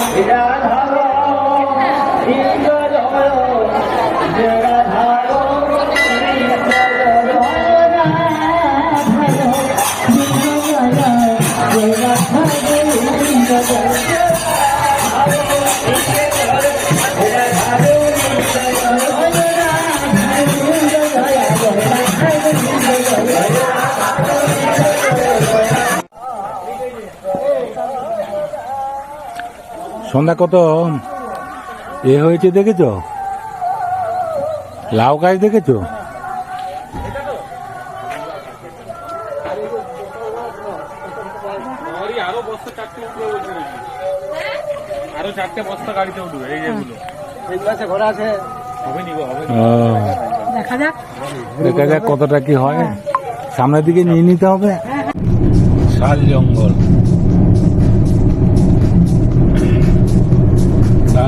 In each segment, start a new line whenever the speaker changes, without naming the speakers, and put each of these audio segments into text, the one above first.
Di 安好 সন্ধ্যা কত? এ হয়েছে দেখেছ? লাউ গাছ দেখেছ?
আরও চারটে বস্তা গাড়িতে উঠবে এই যেগুলো
দেখা যাক
দেখা যাক কতটা কি হয়। সামনের দিকে নিয়ে নিতে হবে। শাল জঙ্গল।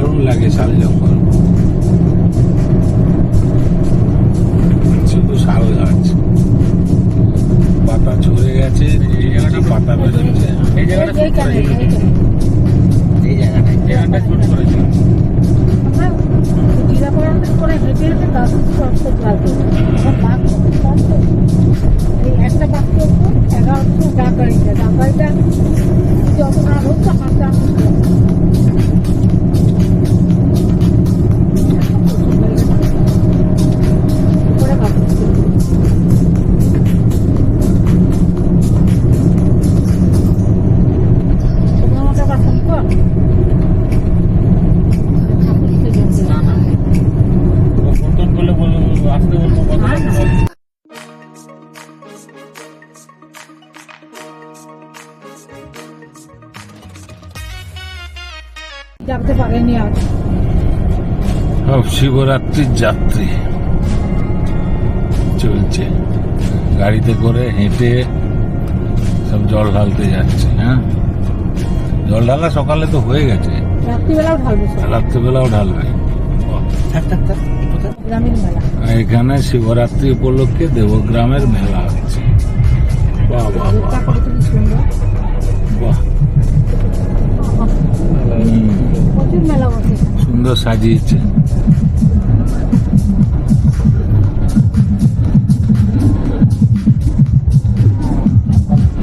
দারুণ লাগে শাল জঙ্গল শুধু শাল গাছ। পাতা ঝরে গেছে এই পাতা বেরোচ্ছে।
এই জায়গাটা শুট
এইখানে।
এই জায়গাটা শুট করেছিল
আমরা জিরা পোড়ানো করে হেঁটে হেঁটে জানতে পারেনি আর
সব শিবরাত্রির যাত্রী। চলছে। গাড়িতে করে হেঁটে সব জল ঢালতে যাচ্ছে হ্যাঁ? জল ঢালা সকালে তো হয়ে গেছে।
রাত্রিবেলাও ঢালবে
রাত্রিবেলাও এখানে শিবরাত্রি উপলক্ষে দেবগ্রামের মেলা হচ্ছে। বাহ বাহ বাহ বাহ। সুন্দর সাজিয়েছে।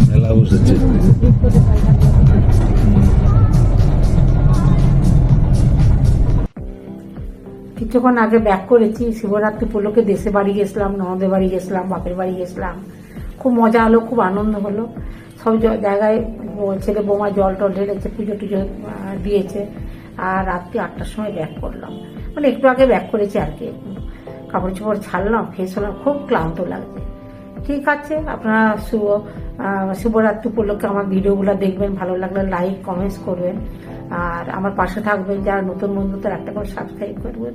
মেলা বসেছে।
কিছুক্ষণ আগে ব্যাক করেছি শিবরাত্রি উপলক্ষে দেশে বাড়ি গেছিলাম ননদের বাড়ি গেছিলাম বাপের বাড়ি গেছিলাম। খুব মজা হলো খুব আনন্দ হলো। সব জায়গায় ছেলে বোমা জল টল ঢেলেছে পুজো টুজো দিয়েছে। আর রাত্রি আটটার সময় ব্যাক করলাম। মানে একটু আগে ব্যাক করেছি আর কি কাপড় চোপড় ছাড়লাম ফ্রেশ হলাম খুব ক্লান্ত লাগছে। ঠিক আছে আপনারা শুভ আহ, শিবরাত্রি উপলক্ষে আমার ভিডিওগুলো দেখবেন ভালো লাগলে লাইক কমেন্টস করবেন। আর আমার পাশে থাকবেন যারা নতুন বন্ধু একটা করে সাবস্ক্রাইব করবেন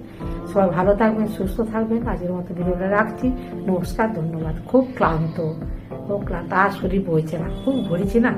সবাই ভালো থাকবেন সুস্থ থাকবেন। আজকের মতো ভিডিওটা রাখছি। নমস্কার ধন্যবাদ। খুব ক্লান্ত খুব ক্লান্ত। আর শরীর বইছে না খুব ঘুরেছি না।